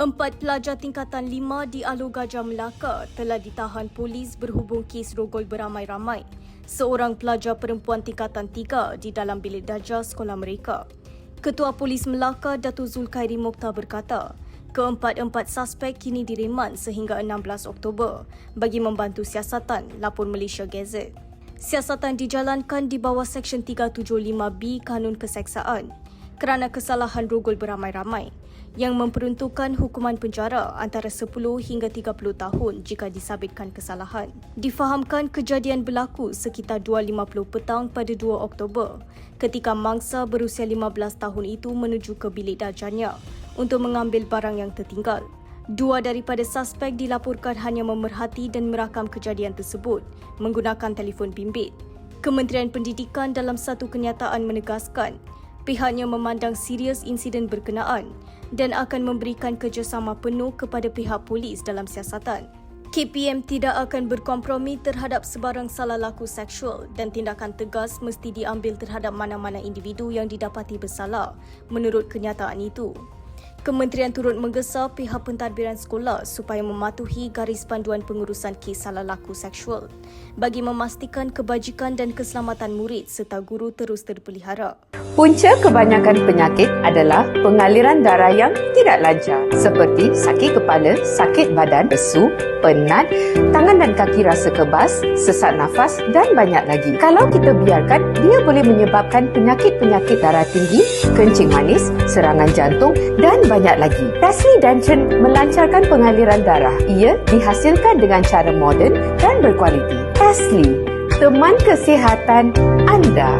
Empat pelajar tingkatan lima di Alor Gajah Melaka telah ditahan polis berhubung kes rogol beramai-ramai. Seorang pelajar perempuan tingkatan tiga di dalam bilik darjah sekolah mereka. Ketua Polis Melaka Datuk Zulkhairi Mokhtar berkata, keempat-empat suspek kini direman sehingga 16 Oktober bagi membantu siasatan lapor Malaysia Gazette. Siasatan dijalankan di bawah Seksyen 375B Kanun Keseksaan kerana kesalahan rogol beramai-ramai yang memperuntukkan hukuman penjara antara 10 hingga 30 tahun jika disabitkan kesalahan. Difahamkan kejadian berlaku sekitar 2.50 petang pada 2 Oktober ketika mangsa berusia 15 tahun itu menuju ke bilik darjahnya untuk mengambil barang yang tertinggal. Dua daripada suspek dilaporkan hanya memerhati dan merakam kejadian tersebut menggunakan telefon bimbit. Kementerian Pendidikan dalam satu kenyataan menegaskan pihaknya memandang serius insiden berkenaan dan akan memberikan kerjasama penuh kepada pihak polis dalam siasatan. KPM tidak akan berkompromi terhadap sebarang salah laku seksual dan tindakan tegas mesti diambil terhadap mana-mana individu yang didapati bersalah menurut kenyataan itu. Kementerian turut menggesa pihak pentadbiran sekolah supaya mematuhi garis panduan pengurusan kes salah laku seksual bagi memastikan kebajikan dan keselamatan murid serta guru terus terpelihara. Punca kebanyakan penyakit adalah pengaliran darah yang tidak lancar seperti sakit kepala, sakit badan, lesu, penat, tangan dan kaki rasa kebas, sesak nafas dan banyak lagi. Kalau kita biarkan, dia boleh menyebabkan penyakit-penyakit darah tinggi, kencing manis, serangan jantung dan banyak lagi. Tasli Dancen melancarkan pengaliran darah. Ia dihasilkan dengan cara moden dan berkualiti. Tasli, teman kesihatan anda.